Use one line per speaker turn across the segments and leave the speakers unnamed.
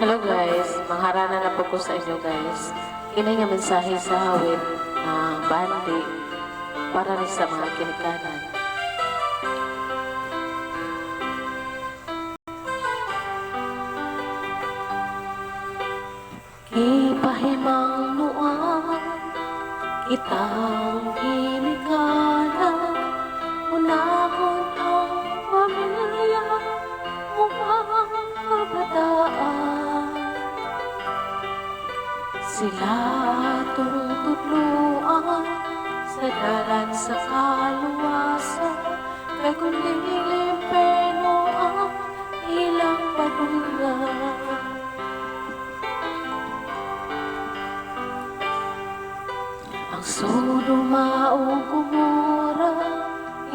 Hello guys, mangharana na po ko sa inyo guys. Kini nga mensahe sa hawid na bandi para rin sa mga kinikanan. Ipahimang nuan kitang Sila tutuluan sa dalan sa kaluwasan. Kay kung lilimperno ang ilang padungan Ang sudo maugumura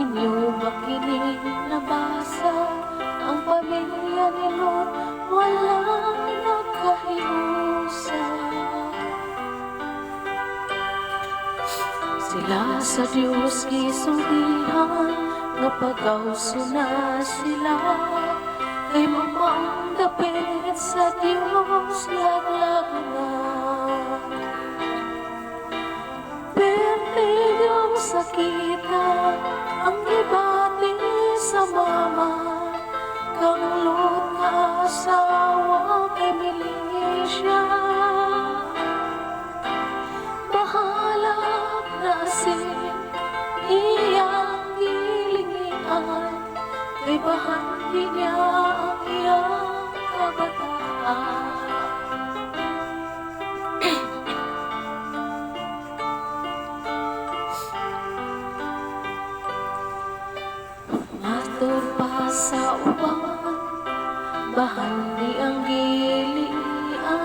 Inyo makinig nabasa Ang pamilya ni Lot Walang nakahiusa Sila sa Diyos gisultihan Nga pagawso na sila. Kay mamang dapit sa Diyos Laglag na. Sakita ang Si iyang gilingian Kay bahagi niya ang iyang kabataan. Matur pa sa uban Bahandi ang gilian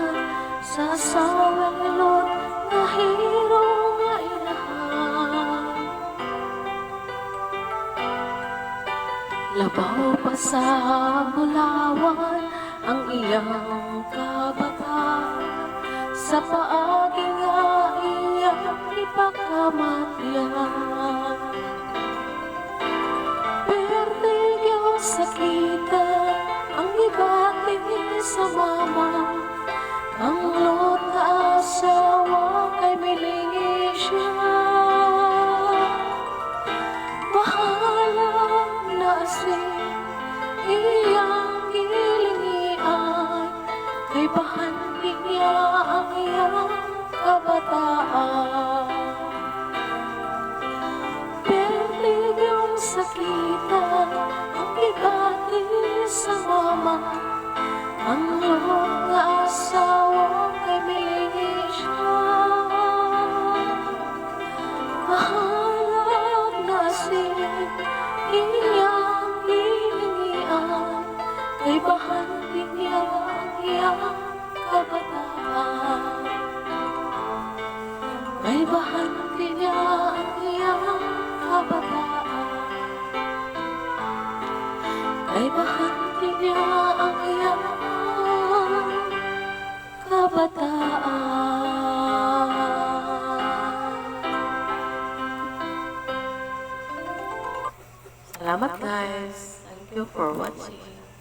pa sa bulawan Ang iyang kabataan. Sa paagi nga iyang ipakamatyan Pertigyo sakita ang ibati sa mama. Ang lot iyang kabataan May bahagi niya ang kabataan kabataan Salamat guys. Thank you for watching.